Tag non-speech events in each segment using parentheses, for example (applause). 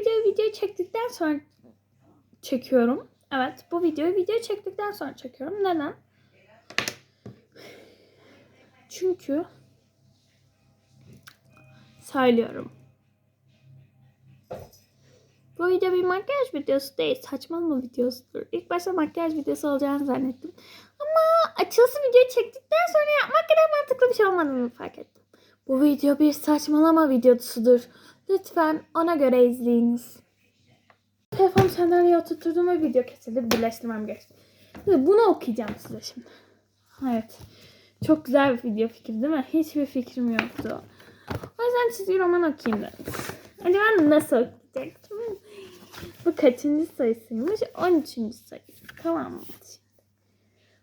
videoyu video çektikten sonra çekiyorum. Evet bu videoyu video çektikten sonra çekiyorum. Neden? Çünkü söylüyorum. Bu video bir makyaj videosu değil. Saçmalama videosudur. İlk başta makyaj videosu olacağını zannettim. Ama açılışı video çektikten sonra yapmak kadar mantıklı bir şey olmadığını fark ettim. Bu video bir saçmalama videosudur. Lütfen ona göre izleyiniz. Telefon sandalyeye oturturdum ve video kesildi. Birleştirmem. Şimdi Bunu okuyacağım size şimdi. Evet. Çok güzel bir video fikri değil mi? Hiçbir fikrim yoktu. O yüzden çizgi roman okuyayım dedim. Hadi ben nasıl okuyacaktım? Bu kaçıncı sayısıymış? 13. sayı. Tamam mı?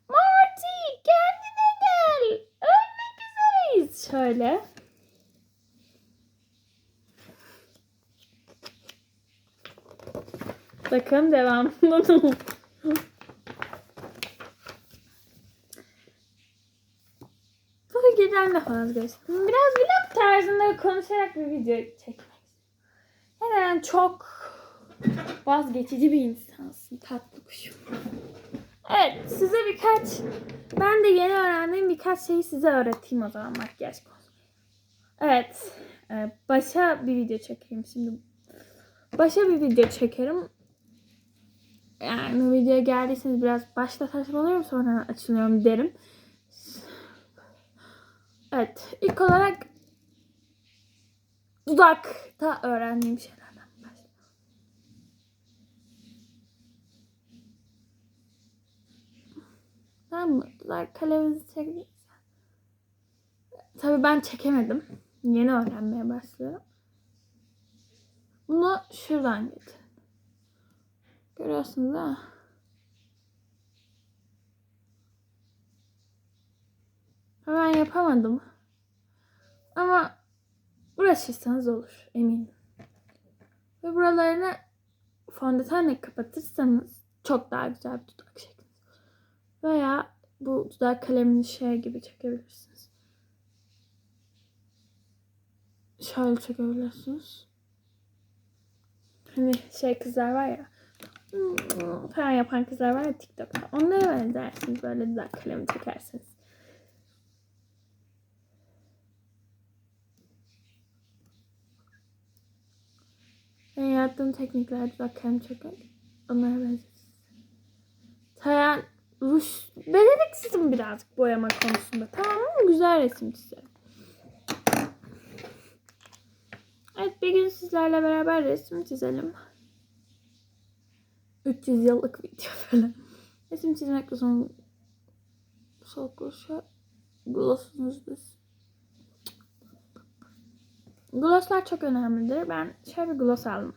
Marty kendine gel. Ölmek üzereyiz. Şöyle. Bakın devamlı. (laughs) Bu videodan da vazgeçtim. Biraz vlog tarzında konuşarak bir video çekmek. Neden çok vazgeçici bir insansın tatlı kuşum. Evet size birkaç ben de yeni öğrendiğim birkaç şeyi size öğreteyim o zaman makyaj. Evet e, başa bir video çekeyim şimdi. Başa bir video çekerim. Yani videoya geldiyseniz biraz başta saçmalıyorum sonra açılıyorum derim. Evet ilk olarak dudakta öğrendiğim şeylerden başlayalım. Tamam mı? Dudak kalemimizi çektik. Tabii ben çekemedim. Yeni öğrenmeye başlıyorum. Bunu şuradan getir. Görüyorsunuz mi? Hemen yapamadım. Ama uğraşırsanız olur eminim. Ve buralarını fondötenle kapatırsanız çok daha güzel bir dudak şekliniz. Veya bu dudak kalemini şey gibi çekebilirsiniz. Şöyle çekebilirsiniz. Hani şey kızlar var ya hmm, falan yapan kızlar var ya TikTok'ta. Onlara benzersiniz böyle dudak kalemi çekersiniz. Ben yaptığım teknikler dudak kalemi çekmek. Onlara benzersiniz. Tayan ruj beceriksizim birazcık boyama konusunda. Tamam mı? Güzel resim çizerim. Evet bir gün sizlerle beraber resim çizelim. 300 yıllık (laughs) video falan. Resim çizmek uzun sol kurşa glossumuz biz. Glosslar çok önemlidir. Ben şöyle bir gloss aldım.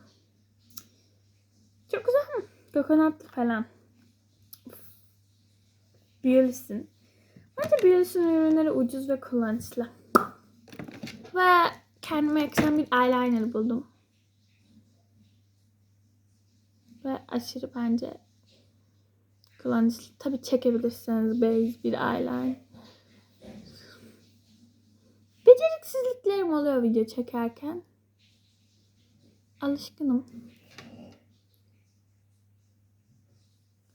Çok güzel mi? Kokonatlı falan. Biolis'in. Bence Biolis'in ürünleri ucuz ve kullanışlı. Ve kendime yakışan bir eyeliner buldum. Ve aşırı bence kullanışlı. Tabii çekebilirsiniz base bir eyeliner. Beceriksizliklerim oluyor video çekerken. Alışkınım.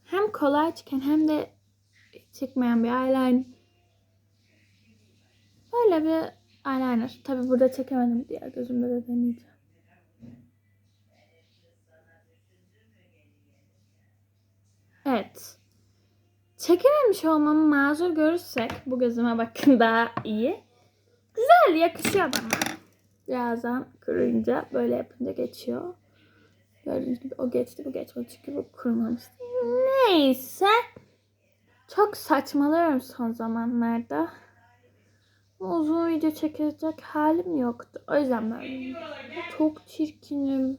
Hem kolay çıkan hem de çıkmayan bir eyeliner. Böyle bir eyeliner. Tabi burada çekemedim diğer gözümde de deneyeceğim. Evet. Çekememiş olmamı mazur görürsek bu gözüme bakın daha iyi. Güzel yakışıyor bana. Birazdan kuruyunca böyle yapınca geçiyor. Gördüğünüz gibi o geçti bu geçmedi çünkü bu kurumamıştı. Neyse. Çok saçmalıyorum son zamanlarda. Uzun video çekecek halim yoktu. O yüzden ben çok çirkinim.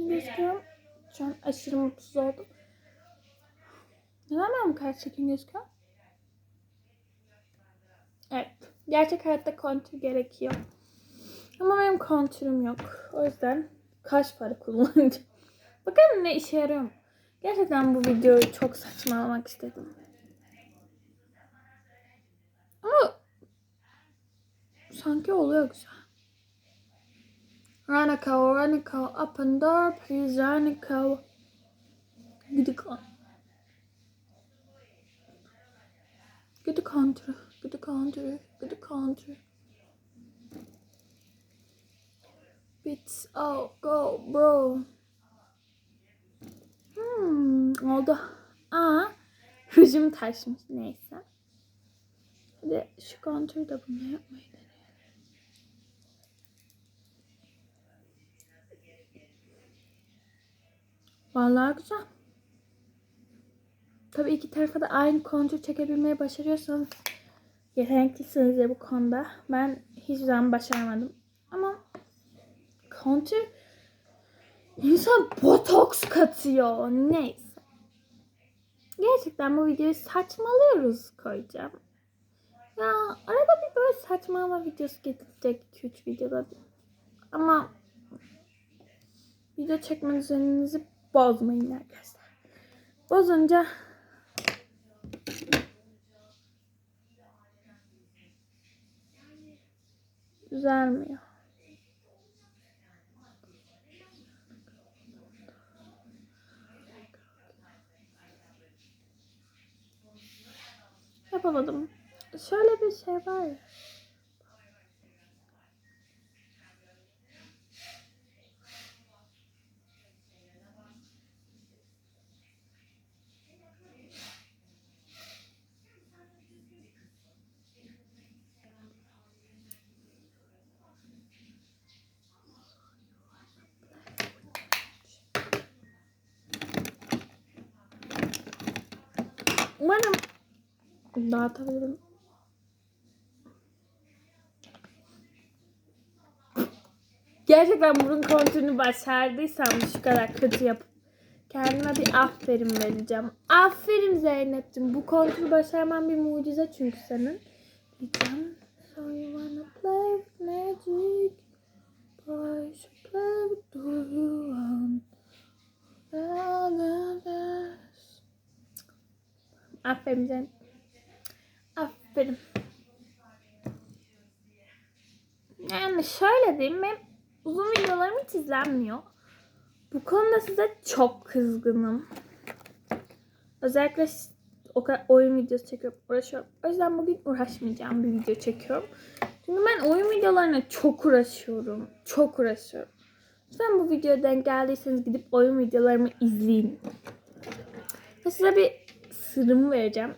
Çirkin gözüküyorum. Şu an aşırı mutsuz oldum. Neden ben bu kadar çirkin gözüküyorum? Evet. Gerçek hayatta kontür gerekiyor. Ama benim kontürüm yok. O yüzden kaş farı kullanacağım. (laughs) Bakalım ne işe yarıyor mu? Gerçekten bu videoyu çok saçmalamak istedim. Ama sanki oluyor güzel. Ranico, Ranico, up and door, please, Ranico. The counter, get the counter, get the counter. Bits, oh, go, bro. Hmm, oldu. Aa, (laughs) hücum taşmış neyse. Hadi şu kontürü de bunu yapmayı Vallahi güzel. Tabii iki tarafa da aynı kontür çekebilmeyi başarıyorsanız yeteneklisiniz ya bu konuda. Ben hiçbir zaman başaramadım. Ama kontür insan botoks katıyor. Neyse. Gerçekten bu videoyu saçmalıyoruz koyacağım. Ya arada bir böyle saçmalama videosu getirecek 2-3 videoda. Ama video çekme düzeninizi bozmayın arkadaşlar. Bozunca düzelmiyor. Yapamadım. Şöyle bir şey var ya. Umarım dağıtabilirim. Gerçekten burun kontürünü başardıysam şu kadar kötü yapıp kendime bir aferin vereceğim. Aferin Zeynep'ciğim. Bu kontürü başarman bir mucize çünkü senin. Diyeceğim. So you wanna play with magic? Boy, should play with who you want. Aferin Zeynep. Aferin. Yani şöyle diyeyim benim uzun videolarım hiç izlenmiyor. Bu konuda size çok kızgınım. Özellikle o kadar oyun videosu çekiyorum, uğraşıyorum. O yüzden bugün uğraşmayacağım bir video çekiyorum. Çünkü ben oyun videolarına çok uğraşıyorum. Çok uğraşıyorum. Lütfen bu videoya denk geldiyseniz gidip oyun videolarımı izleyin. Ve size bir sırrımı vereceğim.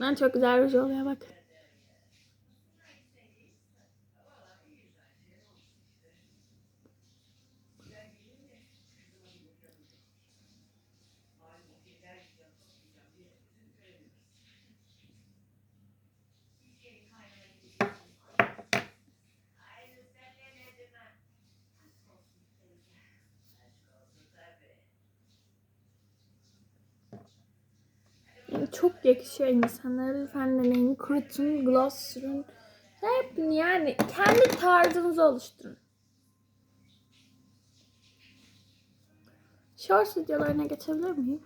Ben çok güzel ruj oluyor bak. Çok yakışıyor insanlara. Lütfen deneyin. Kurutun, gloss sürün. Hep yani kendi tarzınızı oluşturun. Shorts videolarına geçebilir miyim?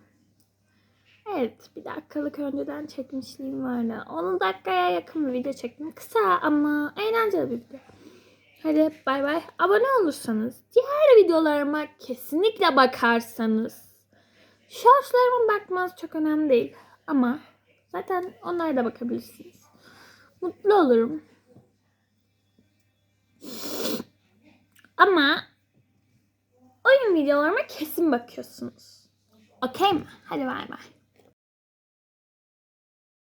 Evet, bir dakikalık önceden çekmişliğim vardı. 10 dakikaya yakın bir video çektim. Kısa ama eğlenceli bir video. Hadi bay bay. Abone olursanız, diğer videolarıma kesinlikle bakarsanız. Shortslarıma bakmanız çok önemli değil. Ama zaten onlara da bakabilirsiniz. Mutlu olurum. Ama oyun videolarıma kesin bakıyorsunuz. Okey mi? Hadi bay bay.